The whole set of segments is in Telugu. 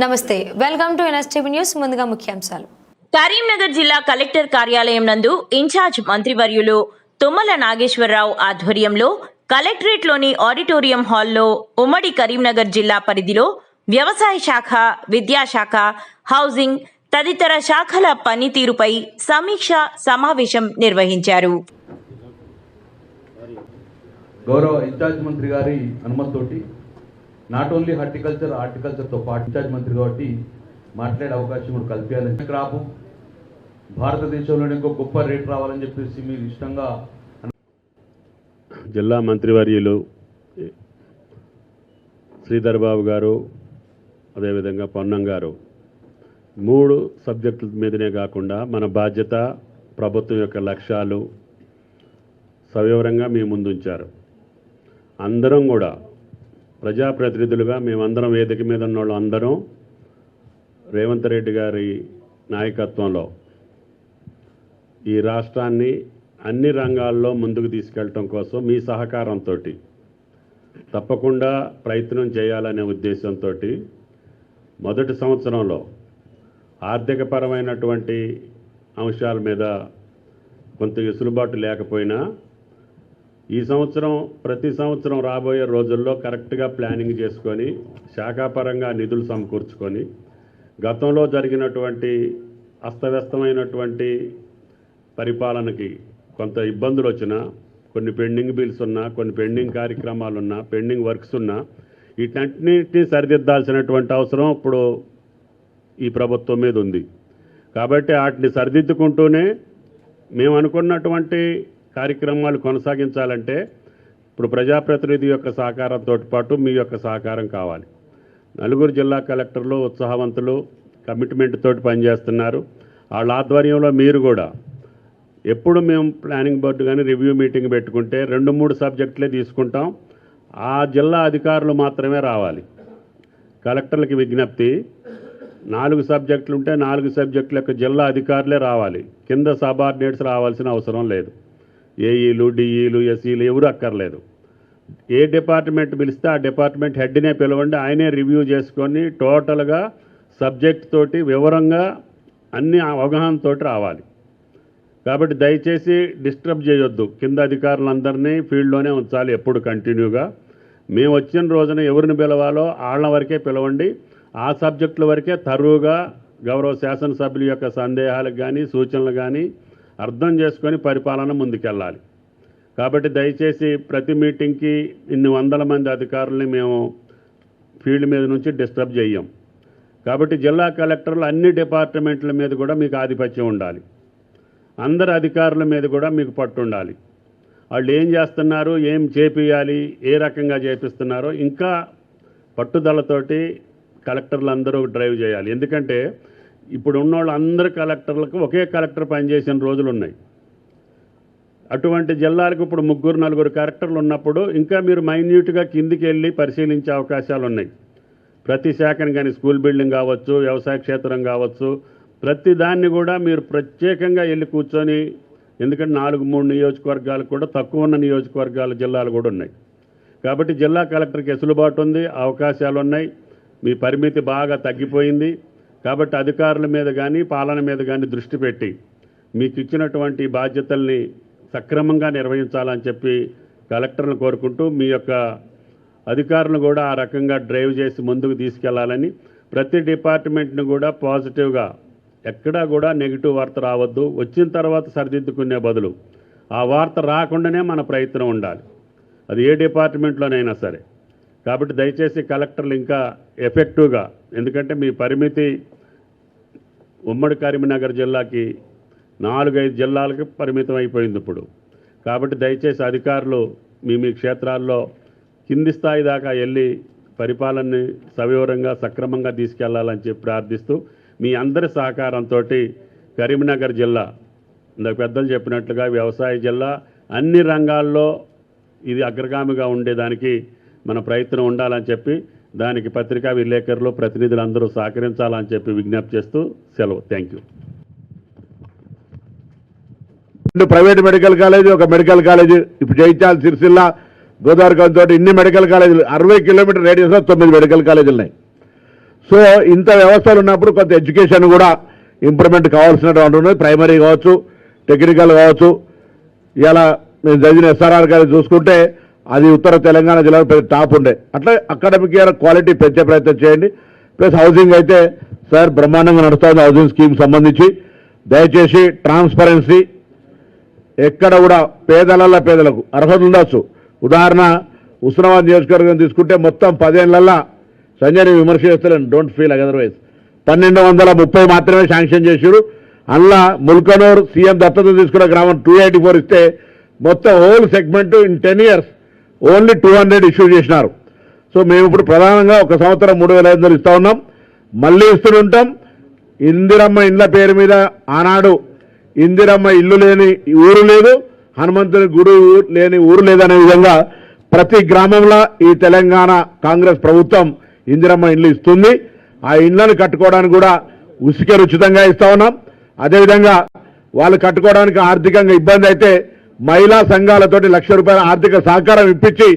నమస్తే వెల్కమ్ టు ఎన్ఎస్టీవీ న్యూస్. ముందుగా ముఖ్యాంశాలు. కరీంనగర్ జిల్లా కలెక్టర్ కార్యాలయం నందు ఇన్ఛార్జ్ మంత్రివర్యులు తుమ్మల నాగేశ్వరరావు ఆధ్వర్యంలో కలెక్టరేట్లోని ఆడిటోరియం హాల్లో ఉమ్మడి కరీంనగర్ జిల్లా పరిధిలో వ్యవసాయ శాఖ విద్యాశాఖ హౌసింగ్ తదితర శాఖల పనితీరుపై సమీక్ష సమావేశం నిర్వహించారు. గౌరవ ఇన్ఛార్జ్ మంత్రి గారి అనుమతితోటి నాట్ ఓన్లీ హార్టికల్చర్ హార్టికల్చర్తో పాటు ఇన్ఛార్జ్ మంత్రి కాబట్టి మాట్లాడే అవకాశం కూడా కల్పించాలని క్రాపు. భారతదేశంలోనే ఇంకో గొప్ప రేట్ రావాలని చెప్పేసి మీరు ఇష్టంగా జిల్లా మంత్రివర్యులు శ్రీధర్ బాబు గారు అదేవిధంగా పొన్నం గారు మూడు సబ్జెక్టుల మీదనే కాకుండా మన బాధ్యత ప్రభుత్వం యొక్క లక్ష్యాలు సవివరంగా మీ ముందుంచారు. అందరం కూడా ప్రజాప్రతినిధులుగా మేమందరం వేదిక మీద ఉన్న వాళ్ళు అందరం రేవంత్ రెడ్డి గారి నాయకత్వంలో ఈ రాష్ట్రాన్ని అన్ని రంగాల్లో ముందుకు తీసుకెళ్ళటం కోసం మీ సహకారంతో తప్పకుండా ప్రయత్నం చేయాలనే ఉద్దేశంతో మొదటి సంవత్సరంలో ఆర్థికపరమైనటువంటి అంశాల మీద కొంత వెసులుబాటు లేకపోయినా ఈ సంవత్సరం ప్రతి సంవత్సరం రాబోయే రోజుల్లో కరెక్ట్గా ప్లానింగ్ చేసుకొని శాఖాపరంగా నిధులు సమకూర్చుకొని గతంలో జరిగినటువంటి అస్తవ్యస్తమైనటువంటి పరిపాలనకి కొంత ఇబ్బందులు వచ్చినా కొన్ని పెండింగ్ బిల్స్ ఉన్నా కొన్ని పెండింగ్ కార్యక్రమాలు ఉన్నా పెండింగ్ వర్క్స్ ఉన్నా వీటన్నిటిని సరిదిద్దాల్సినటువంటి అవసరం ఇప్పుడు ఈ ప్రభుత్వం మీద ఉంది. కాబట్టి వాటిని సరిదిద్దుకుంటూనే మేము అనుకున్నటువంటి కార్యక్రమాలు కొనసాగించాలంటే ఇప్పుడు ప్రజాప్రతినిధి యొక్క సహకారంతో పాటు మీ యొక్క సహకారం కావాలి. నలుగురు జిల్లా కలెక్టర్లు ఉత్సాహవంతులు కమిట్మెంట్ తోటి పనిచేస్తున్నారు. వాళ్ళ ఆధ్వర్యంలో మీరు కూడా ఎప్పుడు మేము ప్లానింగ్ బోర్డు కానీ రివ్యూ మీటింగ్ పెట్టుకుంటే రెండు మూడు సబ్జెక్టులే తీసుకుంటాం. ఆ జిల్లా అధికారులు మాత్రమే రావాలి. కలెక్టర్లకి విజ్ఞప్తి నాలుగు సబ్జెక్టులు ఉంటే నాలుగు సబ్జెక్టుల యొక్క జిల్లా అధికారులే రావాలి. కింద సబార్డినేట్స్ రావాల్సిన అవసరం లేదు. ఏఈలు డిఈలు ఎస్ఈలు ఎవరు అక్కర్లేదు. ఏ డిపార్ట్మెంట్ పిలిస్తే ఆ డిపార్ట్మెంట్ హెడ్నే పిలవండి ఆయనే రివ్యూ చేసుకొని టోటల్గా సబ్జెక్ట్ తోటి వివరంగా అన్ని అవగాహనతోటి రావాలి. కాబట్టి దయచేసి డిస్టర్బ్ చేయొద్దు. కింద అధికారులందరినీ ఫీల్డ్లోనే ఉంచాలి ఎప్పుడు కంటిన్యూగా. మేము వచ్చిన రోజున ఎవరిని పిలవాలో వాళ్ళ వరకే పిలవండి. ఆ సబ్జెక్టుల వరకే తరువుగా గౌరవ శాసనసభ్యుల యొక్క సందేహాలకు కానీ సూచనలు కానీ అర్థం చేసుకొని పరిపాలన ముందుకెళ్ళాలి. కాబట్టి దయచేసి ప్రతి మీటింగ్కి ఇన్ని వందల మంది అధికారుల్ని మేము ఫీల్డ్ మీద నుంచి డిస్టర్బ్ చేయం కాబట్టి జిల్లా కలెక్టర్లు అన్ని డిపార్ట్మెంట్ల మీద కూడా మీకు ఆధిపత్యం ఉండాలి. అందరు అధికారుల మీద కూడా మీకు పట్టు ఉండాలి. వాళ్ళు ఏం చేస్తున్నారు ఏం చేపియాలి ఏ రకంగా చేపిస్తున్నారో ఇంకా పట్టుదలతోటి కలెక్టర్లు అందరూ డ్రైవ్ చేయాలి. ఎందుకంటే ఇప్పుడు ఉన్న వాళ్ళు అందరు కలెక్టర్లకు ఒకే కలెక్టర్ పనిచేసిన రోజులు ఉన్నాయి అటువంటి జిల్లాలకు ఇప్పుడు ముగ్గురు నలుగురు కలెక్టర్లు ఉన్నప్పుడు ఇంకా మీరు మైన్యూట్గా కిందికి వెళ్ళి పరిశీలించే అవకాశాలు ఉన్నాయి ప్రతి శాఖను కానీ స్కూల్ బిల్డింగ్ కావచ్చు వ్యవసాయ క్షేత్రం కావచ్చు ప్రతి దాన్ని కూడా మీరు ప్రత్యేకంగా వెళ్ళి కూర్చొని ఎందుకంటే నాలుగు మూడు నియోజకవర్గాలు కూడా తక్కువ ఉన్న నియోజకవర్గాల జిల్లాలు కూడా ఉన్నాయి. కాబట్టి జిల్లా కలెక్టర్కి వెసులుబాటు ఉంది అవకాశాలు ఉన్నాయి మీ పరిమితి బాగా తగ్గిపోయింది. కాబట్టి అధికారుల మీద కానీ పాలన మీద కానీ దృష్టి పెట్టి మీకు ఇచ్చినటువంటి బాధ్యతల్ని సక్రమంగా నిర్వహించాలని చెప్పి కలెక్టర్ను కోరుకుంటూ మీ యొక్క అధికారులను కూడా ఆ రకంగా డ్రైవ్ చేసి ముందుకు తీసుకెళ్ళాలని ప్రతి డిపార్ట్మెంట్ను కూడా పాజిటివ్గా ఎక్కడా కూడా నెగిటివ్ వార్త రావద్దు వచ్చిన తర్వాత సరిదిద్దుకునే బదులు ఆ వార్త రాకుండానే మన ప్రయత్నం ఉండాలి. అది ఏ డిపార్ట్మెంట్లోనైనా సరే. కాబట్టి దయచేసి కలెక్టర్లు ఇంకా ఎఫెక్టివ్గా ఎందుకంటే మీ పరిమితి ఉమ్మడి కరీంనగర్ జిల్లాకి నాలుగైదు జిల్లాలకు పరిమితం అయిపోయింది ఇప్పుడు. కాబట్టి దయచేసి అధికారులు మీ మీ క్షేత్రాల్లో కింది స్థాయి దాకా వెళ్ళి పరిపాలనని సవివరంగా సక్రమంగా తీసుకెళ్ళాలని చెప్పి ప్రార్థిస్తూ మీ అందరి సహకారంతో కరీంనగర్ జిల్లా ఇందాక పెద్దలు చెప్పినట్లుగా వ్యవసాయ జిల్లా అన్ని రంగాల్లో ఇది అగ్రగామిగా ఉండేదానికి మన ప్రయత్నం ఉండాలని చెప్పి దానికి పత్రికా విలేకరులు ప్రతినిధులు అందరూ సహకరించాలని చెప్పి విజ్ఞప్తి చేస్తూ సెలవు. థ్యాంక్ యూ రెండు ప్రైవేట్ మెడికల్ కాలేజ్ ఒక మెడికల్ కాలేజ్. ఇప్పుడు జైత్యాల సిరిసిల్ల గోదావరి తోటి ఇన్ని మెడికల్ కాలేజీలు. అరవై కిలోమీటర్ రేడియస్లో తొమ్మిది మెడికల్ కాలేజీలు ఉన్నాయి. సో ఇంత వ్యవస్థలు ఉన్నప్పుడు కొంత ఎడ్యుకేషన్ కూడా ఇంప్రూవ్మెంట్ కావాల్సినటువంటి ఉన్నది. ప్రైమరీ కావచ్చు టెక్నికల్ కావచ్చు. ఇలా మేము చదివిన ఎస్ఆర్ఆర్ గారు చూసుకుంటే అది ఉత్తర తెలంగాణ జిల్లాలో పెద్ద టాప్ ఉండే. అట్లా అకాడమిక్ ఇయర్ క్వాలిటీ పెంచే ప్రయత్నం చేయండి. ప్లస్ హౌసింగ్ అయితే సార్ బ్రహ్మాండంగా నడుస్తుంది హౌసింగ్ స్కీమ్ సంబంధించి. దయచేసి ట్రాన్స్పరెన్సీ ఎక్కడ కూడా పేదలల్ల పేదలకు అర్హత ఉండొచ్చు. ఉదాహరణ ఉస్మానాబాద్ నియోజకవర్గం తీసుకుంటే మొత్తం పదేళ్ళల్లా సంజయ్ విమర్శ చేస్తలేను డోంట్ ఫీల్ అదర్వైజ్ పన్నెండు వందల ముప్పై మాత్రమే శాంక్షన్ చేసారు అందులో ముల్కనూర్ సీఎం దత్తత తీసుకున్న గ్రామం టూ ఎయిటీ ఫోర్ ఇస్తే మొత్తం whole segment in ten years only two hundred issue చేసినారు. సో మేము ఇప్పుడు ప్రధానంగా ఒక సంవత్సరం మూడు వేల ఐదు వందలు ఉన్నాం. మళ్ళీ ఇస్తుంటాం ఇందిరమ్మ ఇండ్ల పేరు మీద ఆనాడు ఇందిరమ్మ ఇల్లు లేని ఊరు లేదు హనుమంతుని గుడి లేని ఊరు లేదనే విధంగా ప్రతి గ్రామంలో ఈ తెలంగాణ కాంగ్రెస్ ప్రభుత్వం ఇందిరమ్మ ఇండ్లు ఇస్తుంది. ఆ ఇండ్లను కట్టుకోవడానికి కూడా ఉసిక ఉచితంగా ఇస్తా ఉన్నాం. అదేవిధంగా వాళ్ళు కట్టుకోవడానికి ఆర్థికంగా ఇబ్బంది అయితే మహిళా సంఘాలతోటి లక్ష రూపాయల ఆర్థిక సహకారం ఇప్పించి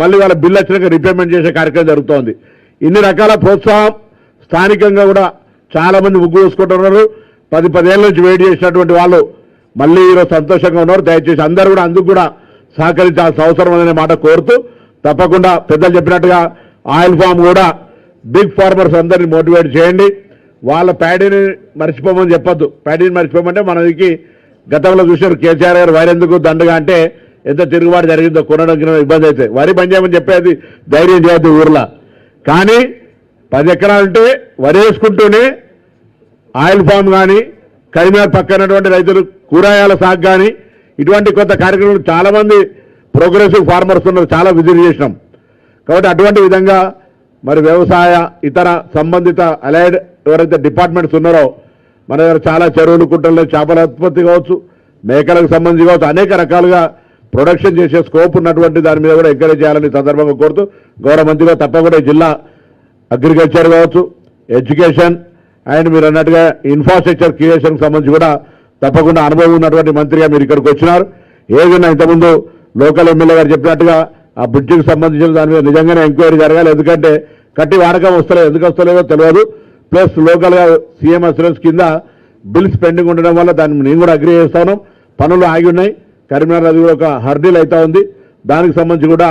మళ్ళీ వాళ్ళ బిల్లు వచ్చినాక రిపేమెంట్ చేసే కార్యక్రమం జరుగుతోంది. ఇన్ని రకాల ప్రోత్సాహం స్థానికంగా కూడా చాలామంది ముగ్గు వేసుకుంటున్నారు పది పదేళ్ళ నుంచి వెయిట్ చేసినటువంటి వాళ్ళు మళ్ళీ ఈరోజు సంతోషంగా ఉన్నారు. దయచేసి అందరూ కూడా అందుకు కూడా సహకరించాల్సిన అవసరం అనే మాట కోరుతూ తప్పకుండా పెద్దలు చెప్పినట్టుగా ఆయిల్ ఫామ్ కూడా బిగ్ ఫార్మర్స్ అందరినీ మోటివేట్ చేయండి. వాళ్ళ ప్యాడీని మర్చిపోమని చెప్పొద్దు. ప్యాడీని మర్చిపోమంటే మనకి గతంలో చూశారు కేసీఆర్ గారు వైరెందుకు దండగా అంటే ఎంత తిరుగుబాటు జరిగిందో కొనడం ఇబ్బంది అయితే. వరి పనిచేయమని చెప్పేది ధైర్యం చేయొద్దు ఊర్లో. కానీ పది ఎకరాలుంటే వరి వేసుకుంటూనే ఆయిల్ ఫామ్ కానీ కరీంనగర్ పక్కనటువంటి రైతులు కూరగాయల సాగు కానీ ఇటువంటి కొత్త కార్యక్రమాలు చాలామంది ప్రోగ్రెసివ్ ఫార్మర్స్ ఉన్నారు చాలా విజిట్ చేసినాం. కాబట్టి అటువంటి విధంగా మరి వ్యవసాయ ఇతర సంబంధిత అలైడ్ ఎవరైతే డిపార్ట్మెంట్స్ ఉన్నారో మన దగ్గర చాలా చెరువులు కుట్టల్లో చేపల ఉత్పత్తి కావచ్చు మేకలకు సంబంధించి కావచ్చు అనేక రకాలుగా ప్రొడక్షన్ చేసే స్కోప్ ఉన్నటువంటి దాని మీద కూడా ఎంకరేజ్ చేయాలని సందర్భంగా కోరుతూ గౌరవ మంత్రిగా తప్పకుండా జిల్లా అగ్రికల్చర్ కావచ్చు ఎడ్యుకేషన్ అండ్ మీరు అన్నట్టుగా ఇన్ఫ్రాస్ట్రక్చర్ క్రియేషన్కి సంబంధించి కూడా తప్పకుండా అనుభవం ఉన్నటువంటి మంత్రిగా మీరు ఇక్కడికి వచ్చినారు. ఏదైనా ఇంతకుముందు లోకల్ ఎమ్మెల్యే గారు చెప్పినట్టుగా ఆ బ్రిడ్జికి సంబంధించిన దాని మీద నిజంగానే ఎంక్వైరీ జరగాలి ఎందుకంటే కట్టి వాడకం వస్తలేదు ఎందుకు వస్తలేదో తెలియదు. ప్లస్ లోకల్గా సీఎం అసూరెన్స్ కింద బిల్స్ పెండింగ్ ఉండడం వల్ల దాన్ని నేను కూడా అగ్రి చేస్తాను. పనులు ఆగి ఉన్నాయి. కరీంనగర్ అది కూడా ఒక హర్డీల్ అవుతా ఉంది. దానికి సంబంధించి కూడా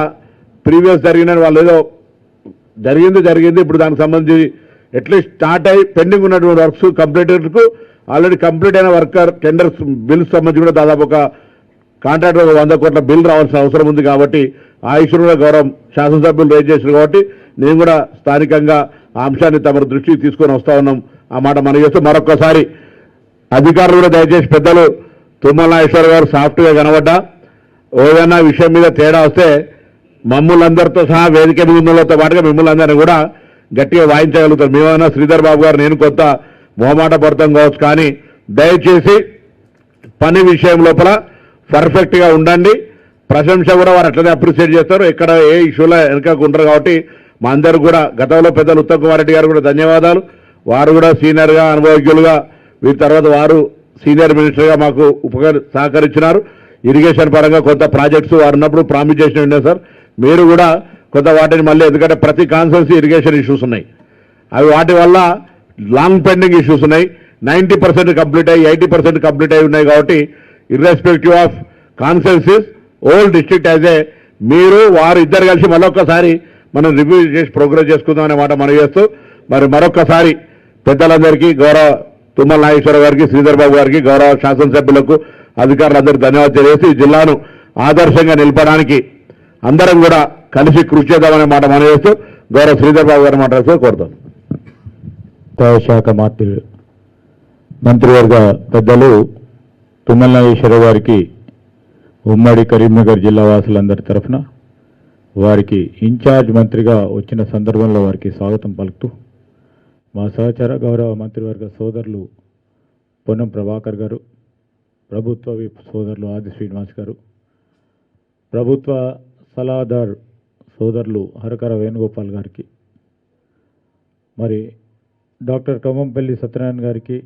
ప్రీవియస్ జరిగిన వాళ్ళు ఏదో జరిగింది జరిగింది. ఇప్పుడు దానికి సంబంధించి అట్లీస్ట్ స్టార్ట్ అయ్యి పెండింగ్ ఉన్నటువంటి వర్క్స్ కంప్లీట్కు ఆల్రెడీ కంప్లీట్ అయిన వర్కర్ టెండర్స్ బిల్స్ సంబంధించి కూడా దాదాపు ఒక కాంట్రాక్ట్ ఒక వంద కోట్ల బిల్ రావాల్సిన అవసరం ఉంది కాబట్టి ఆ ఇష్యూను కూడా గౌరవం శాసనసభ్యులు రేజ్ చేశారు కాబట్టి నేను కూడా స్థానికంగా ఆ అంశాన్ని తమ దృష్టికి తీసుకొని వస్తా ఉన్నాం. ఆ మాట మనం చేస్తూ మరొక్కసారి అధికారులు కూడా దయచేసి పెద్దలు తుమ్మల నాగేశ్వర గారు సాఫ్ట్గా కనబడ్డా. ఏదైనా విషయం మీద తేడా వస్తే మమ్ములందరితో సహా వేదిక మీద పాటుగా మిమ్మల్ని అందరినీ కూడా గట్టిగా వాయించగలుగుతారు. మేమైనా శ్రీధర్ బాబు గారు నేను కొంత మొహమాట పడతాం కావచ్చు కానీ దయచేసి పని విషయం లోపల పర్ఫెక్ట్గా ఉండండి. ప్రశంస కూడా వారు అట్లనే అప్రిషియేట్ చేస్తారు. ఎక్కడ ఏ ఇష్యూలో వెనకకు ఉండరు కాబట్టి మా అందరూ కూడా గతంలో పెద్దలు ఉత్తమ్ కుమార్ రెడ్డి గారు కూడా ధన్యవాదాలు. వారు కూడా సీనియర్గా అనుభవజ్ఞులుగా వీరి తర్వాత వారు సీనియర్ మినిస్టర్గా మాకు ఉపకరి సహకరించినారు. ఇరిగేషన్ పరంగా కొంత ప్రాజెక్ట్స్ వారు ఉన్నప్పుడు ప్రామిస్ చేసిన ఉండే సార్. మీరు కూడా కొంత వాటిని మళ్ళీ ఎందుకంటే ప్రతి కాన్సెన్సీ ఇరిగేషన్ ఇష్యూస్ ఉన్నాయి. అవి వాటి వల్ల లాంగ్ పెండింగ్ ఇష్యూస్ ఉన్నాయి. నైంటీ పర్సెంట్ కంప్లీట్ అయ్యి ఎయిటీ పర్సెంట్ కంప్లీట్ అయి ఉన్నాయి కాబట్టి irrespective of constituencies old district as a మీరు వారు ఇద్దరు కలిసి మరొకసారి మనం రివ్యూ చేసి ప్రోగ్రెస్ చేసుకుందాం అనే మాట మనం చేస్తూ మరి మరొకసారి పెద్దలందరికీ గౌరవ తుమ్మల నాగేశ్వర గారికి శ్రీధర్ బాబు గారికి గౌరవ శాసనసభ్యులకు అధికారులందరికీ ధన్యవాదాలు తెలియజేసి ఈ జిల్లాను ఆదర్శంగా నిలపడానికి అందరం కూడా కలిసి కృషి చేద్దామనే మాట మనం చేస్తూ గౌరవ శ్రీధర్ బాబు గారిని మాట్లాడుతూ కోరుతాను శాఖ మంత్రి మంత్రివర్గ పెద్దలు తుమ్మల నాగేశ్వర గారికి ఉమ్మడి కరీంనగర్ జిల్లా వాసులందరి తరఫున వారికి ఇన్ఛార్జ్ మంత్రిగా వచ్చిన సందర్భంలో వారికి స్వాగతం పలుకుతూ మా సహచర గౌరవ మంత్రివర్గ సోదరులు పొన్నం ప్రభాకర్ గారు ప్రభుత్వ సోదరులు ఆది శ్రీనివాస్ గారు ప్రభుత్వ సలాదార్ సోదరులు హరకర వేణుగోపాల్ గారికి మరి డాక్టర్ కమ్మంపల్లి సత్యనారాయణ గారికి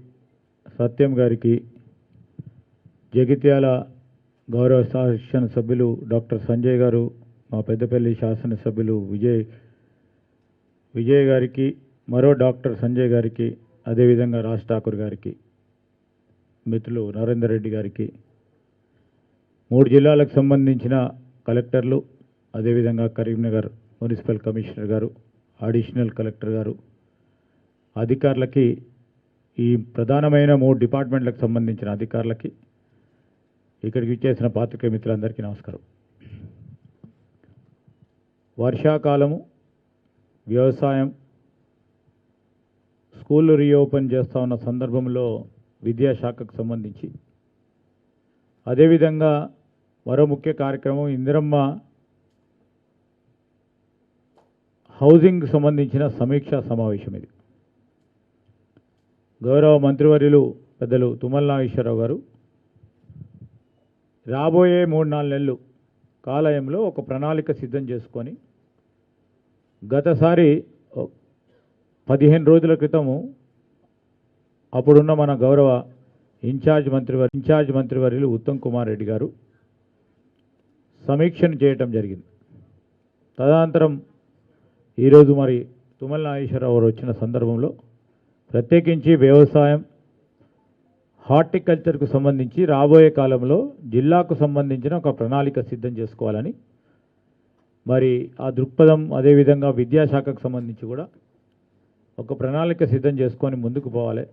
సత్యం గారికి జగిత్యాల గౌరవ శాసన సభ్యులు డాక్టర్ సంజయ్ గారు మా పెద్దపల్లి శాసనసభ్యులు విజయ్ విజయ్ గారికి మరో డాక్టర్ సంజయ్ గారికి అదేవిధంగా రాజ్ ఠాకూర్ గారికి మిత్రులు నరేందర్ రెడ్డి గారికి మూడు జిల్లాలకు సంబంధించిన కలెక్టర్లు అదేవిధంగా కరీంనగర్ మున్సిపల్ కమిషనర్ గారు అడిషనల్ కలెక్టర్ గారు అధికారులకి ఈ ప్రధానమైన మూడు డిపార్ట్మెంట్లకు సంబంధించిన అధికారులకి ఇక్కడికి ఇచ్చేసిన పాత్రికేయ మిత్రులందరికీ నమస్కారం. వర్షాకాలము వ్యవసాయం స్కూళ్ళు రీఓపెన్ చేస్తూ ఉన్న సందర్భంలో విద్యాశాఖకు సంబంధించి. అదేవిధంగా మరో ముఖ్య కార్యక్రమం ఇందిరమ్మ హౌసింగ్ సంబంధించిన సమీక్షా సమావేశం ఇది. గౌరవ మంత్రివర్యులు పెద్దలు తుమ్మల నాగేశ్వరరావు గారు రాబోయే మూడు నాలుగు నెలలు కాలయంలో ఒక ప్రణాళిక సిద్ధం చేసుకొని గతసారి పదిహేను రోజుల క్రితము అప్పుడున్న మన గౌరవ ఇన్ఛార్జ్ మంత్రివర్ ఇన్ఛార్జ్ మంత్రివర్యులు ఉత్తమ్ కుమార్ రెడ్డి గారు సమీక్షను చేయటం జరిగింది. తదనంతరం ఈరోజు మరి తుమ్మల నాగేశ్వరరావు వచ్చిన సందర్భంలో ప్రత్యేకించి వ్యవసాయం హార్టికల్చర్కు సంబంధించి రాబోయే కాలంలో జిల్లాకు సంబంధించిన ఒక ప్రణాళిక సిద్ధం చేసుకోవాలని మరి ఆ దృక్పథం అదేవిధంగా విద్యాశాఖకు సంబంధించి కూడా ఒక ప్రణాళిక సిద్ధం చేసుకొని ముందుకు పోవాలి.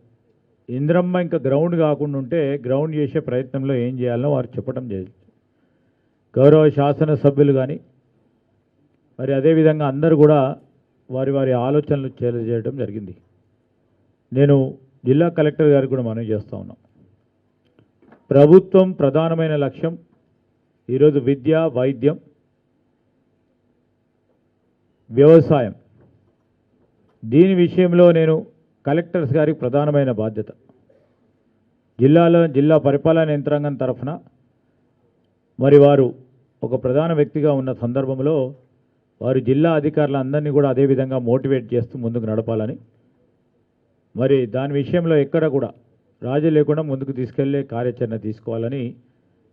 ఇంద్రమ్మ ఇంకా గ్రౌండ్ కాకుండా ఉంటే గ్రౌండ్ చేసే ప్రయత్నంలో ఏం చేయాలో వారు చెప్పడం చేయొచ్చు గౌరవ శాసనసభ్యులు కానీ మరి అదేవిధంగా అందరూ కూడా వారి వారి ఆలోచనలు చేయడం జరిగింది. నేను జిల్లా కలెక్టర్ గారికి కూడా మనం చేస్తూ ఉన్నాం. ప్రభుత్వం ప్రధానమైన లక్ష్యం ఈరోజు విద్య వైద్యం వ్యవసాయం. దీని విషయంలో నేను కలెక్టర్స్ గారికి ప్రధానమైన బాధ్యత. జిల్లాలో జిల్లా పరిపాలన యంత్రాంగం తరఫున మరి వారు ఒక ప్రధాన వ్యక్తిగా ఉన్న సందర్భంలో వారు జిల్లా అధికారులందరినీ కూడా అదేవిధంగా మోటివేట్ చేస్తూ ముందుకు నడపాలని మరి దాని విషయంలో ఎక్కడ కూడా రాజీ లేకుండా ముందుకు తీసుకెళ్ళే కార్యాచరణ తీసుకోవాలని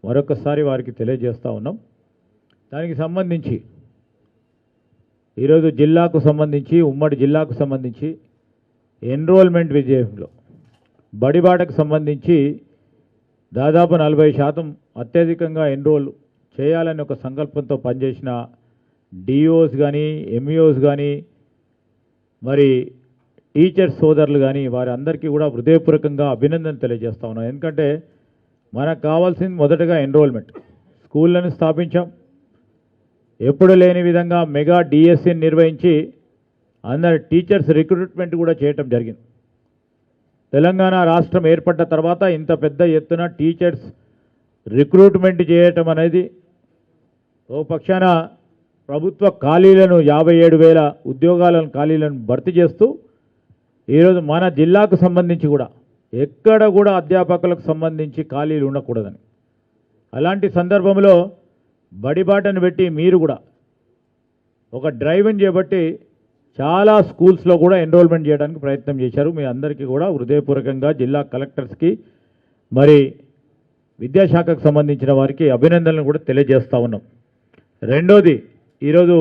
మరొకసారి వారికి తెలియజేస్తూ ఉన్నాం. దానికి సంబంధించి ఈరోజు జిల్లాకు సంబంధించి ఉమ్మడి జిల్లాకు సంబంధించి ఎన్రోల్మెంట్ విజయంలో బడిబాటకు సంబంధించి దాదాపు నలభై శాతం అత్యధికంగా ఎన్రోల్ చేయాలని ఒక సంకల్పంతో పనిచేసిన డిఓస్ కానీ ఎంఈఓస్ కానీ మరి టీచర్స్ సోదరులు కానీ వారి అందరికీ కూడా హృదయపూర్వకంగా అభినందన తెలియజేస్తా ఉన్నాం. ఎందుకంటే మనకు కావాల్సింది మొదటగా ఎన్రోల్మెంట్ స్కూళ్ళను స్థాపించాం. ఎప్పుడు లేని విధంగా మెగా డిఎస్సిని నిర్వహించి అందరి టీచర్స్ రిక్రూట్మెంట్ కూడా చేయటం జరిగింది. తెలంగాణ రాష్ట్రం ఏర్పడ్డ తర్వాత ఇంత పెద్ద ఎత్తున టీచర్స్ రిక్రూట్మెంట్ చేయటం అనేది ఓ పక్షాన ప్రభుత్వ ఖాళీలను యాభై ఏడు వేల ఉద్యోగాలను ఖాళీలను భర్తీ చేస్తూ ఈరోజు మన జిల్లాకు సంబంధించి కూడా ఎక్కడ కూడా అధ్యాపకులకు సంబంధించి ఖాళీలు ఉండకూడదని. అలాంటి సందర్భంలో బడిబాటను పెట్టి మీరు కూడా ఒక డ్రైవింగ్ చేపట్టి చాలా స్కూల్స్లో కూడా ఎన్రోల్మెంట్ చేయడానికి ప్రయత్నం చేశారు. మీ అందరికీ కూడా హృదయపూర్వకంగా జిల్లా కలెక్టర్స్కి మరి విద్యాశాఖకు సంబంధించిన వారికి అభినందనలు కూడా తెలియజేస్తూ ఉన్నాం. రెండోది ఈరోజు